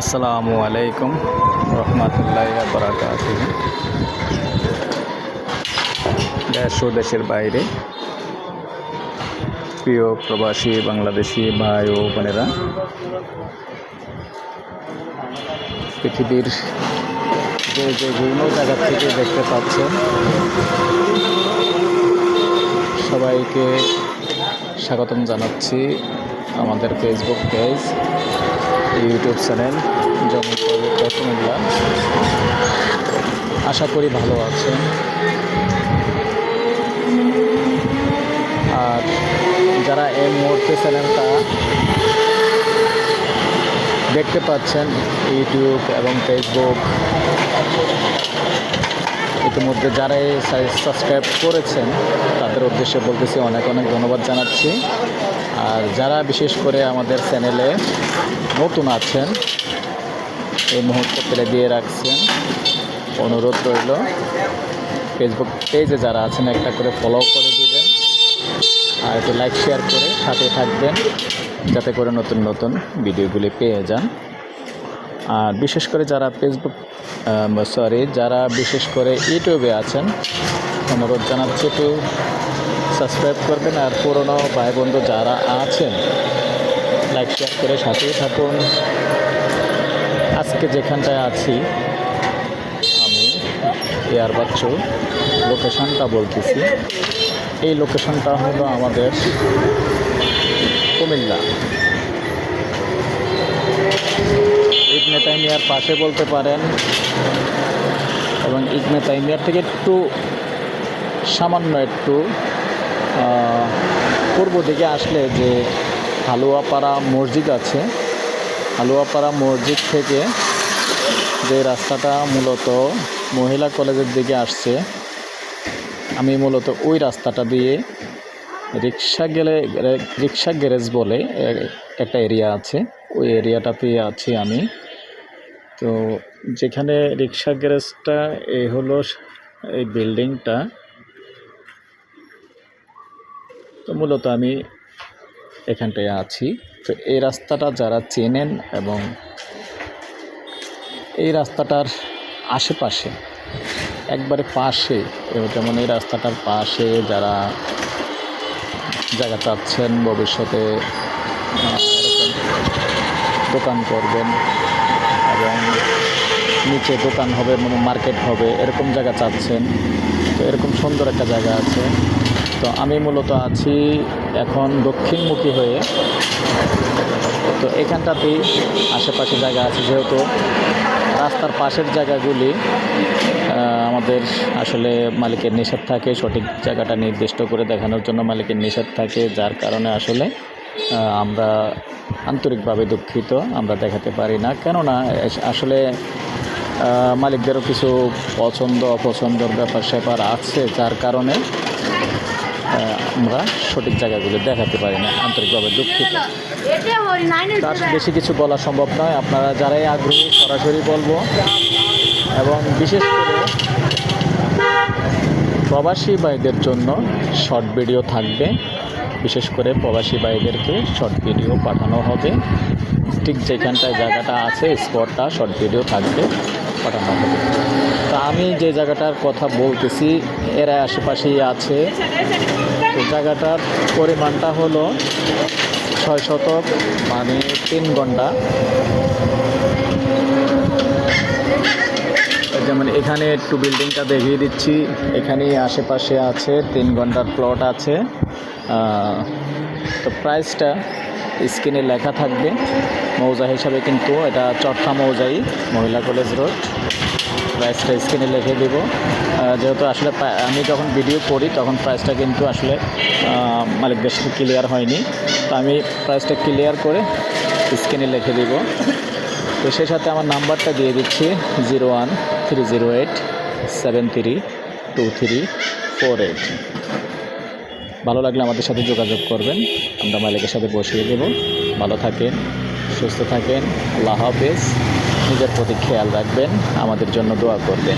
আসসালামু আলাইকুম রহমতুল্লাহ বরাকাত দেশ ও দেশের বাইরে প্রিয় প্রবাসী বাংলাদেশি ভাই ও বোনেরা, পৃথিবীর যে যে বিভিন্ন জায়গা থেকে দেখতে পাচ্ছেন, সবাইকে স্বাগতম জানাচ্ছি আমাদের ফেসবুক পেজ ইউটিউব চ্যানেল পবিত্র কুমিল্লা আশা করি ভালো আছেন আর যারা এই মুহূর্তে চ্যানেলটা দেখতে পাচ্ছেন, ইউটিউব এবং ফেসবুক ইতিমধ্যে যারা এই সাবস্ক্রাইব করেছেন, তাদের উদ্দেশ্যে বলতেছি অনেক অনেক ধন্যবাদ জানাচ্ছি। আর যারা বিশেষ করে আমাদের চ্যানেলে নতুন আছেন। এই মুহূর্তে পেলে দিয়ে রাখছেন। অনুরোধ রইল। ফেসবুক পেজে যারা আছেন, একটা করে ফলো করে দিবেন। আর একটু লাইক শেয়ার করে সাথে থাকবেন, যাতে করে নতুন নতুন ভিডিওগুলি পেয়ে যান। আর বিশেষ করে যারা ফেসবুক সরি যারা বিশেষ করে ইউটিউবে আছেন, অনুরোধ জানাচ্ছি একটু সাবস্ক্রাইব করবেন। আর পুরনো ভাই বন্ধু যারা আছেন লাইক শেয়ার করে সাথেই থাকুন। আজকে যেখানটায় আছি, আমি এয়ার বাচ্চু লোকেশনটা বলতেছি। এই লোকেশনটা হলো আমাদের কুমিল্লা। ইবনে তাইমিয়ার পাশে বলতে পারেন, এবং ইবনে তাইমিয়ার থেকে একটু সামান্য একটু পূর্ব দিকে আসলে যে হালুয়াপাড়া মসজিদ আছে। হালুয়াপাড়া মসজিদ থেকে যে রাস্তাটা মূলত মহিলা কলেজের দিকে আসছে, আমি মূলত ওই রাস্তাটা দিয়ে রিক্সা গেলে, রিক্সা গ্যারেজ বলে একটা এরিয়া আছে। ওই এরিয়াটাতে আছি আমি। তো যেখানে রিক্সা গ্যারেজটা এই হলো এই বিল্ডিংটা। তো মূলত আমি এখানটায় আছি। তো এই রাস্তাটা যারা চেনেন এবং এই রাস্তাটার আশেপাশে, একবারে পাশে যেমন এই রাস্তাটার পাশে যারা জায়গা চাচ্ছেন, ভবিষ্যতে দোকান করবেন এবং নিচে দোকান হবে মানে মার্কেট হবে, এরকম জায়গা চাচ্ছেন। তো এরকম সুন্দর একটা জায়গা আছে। তো আমি মূলত আছি এখন দক্ষিণমুখী হয়ে তো এখানটাতেই আশেপাশে জায়গা আছে যেহেতু রাস্তার পাশের জায়গাগুলি আমাদের আসলে মালিকের নিষেধ থাকে, সঠিক জায়গাটা নির্দিষ্ট করে দেখানোর জন্য মালিকের নিষেধ থাকে, যার কারণে আসলে আমরা আন্তরিকভাবে দুঃখিত, আমরা দেখাতে পারি না। কেননা আসলে মালিকদেরও কিছু পছন্দ অপছন্দর ব্যাপার স্যাপার আছে, যার কারণে আমরা সঠিক জায়গাগুলো দেখাতে পারি না, আন্তরিকভাবে দুঃখিত। তার বেশি কিছু বলা সম্ভব নয়, আপনারা যারাই আগ্রহী সরাসরি বলব। এবং বিশেষ করে প্রবাসী ভাইদের জন্য শর্ট ভিডিও থাকবে। বিশেষ করে প্রবাসী ভাইদেরকে শর্ট ভিডিও পাঠানো হবে। ঠিক যেখানটায় জায়গাটা আছে, স্পটটা শর্ট ভিডিও থাকবে, পাঠানো হবে। তা আমি যে জায়গাটার কথা বলতেছি, এরা আশেপাশেই আছে। জায়গাটার পরিমাণটা হলো ছয় শতক মানে তিন ঘণ্টা। যেমন এখানে একটু বিল্ডিংটা দেখিয়ে দিচ্ছি। এখানে আশেপাশে আছে, তিন ঘণ্টার প্লট আছে। তো প্রাইসটা স্ক্রিনে লেখা থাকবে। মৌজা হিসাবে কিন্তু এটা চট্টা মৌজাই, মহিলা কলেজ রোড। প্রাইসটা স্ক্রিনে লিখে দেবো। যেহেতু আসলে আমি যখন ভিডিও করি, তখন প্রাইসটা কিন্তু আসলে মালিকদের সাথে ক্লিয়ার হয়নি। তো আমি প্রাইসটা ক্লিয়ার করে স্ক্রিনে লিখে দেবো। তো সেই সাথে আমার নাম্বারটা দিয়ে দিচ্ছি, zero one three zero eight seven three two three four eight. ভালো লাগলে আমাদের সাথে যোগাযোগ করবেন। আমরা মালিকের সাথে বসিয়ে দেব। ভালো থাকেন, সুস্থ থাকেন। আল্লাহ হাফেজ। নিজের প্রতি খেয়াল রাখবেন। আমাদের জন্য দোয়া করবেন।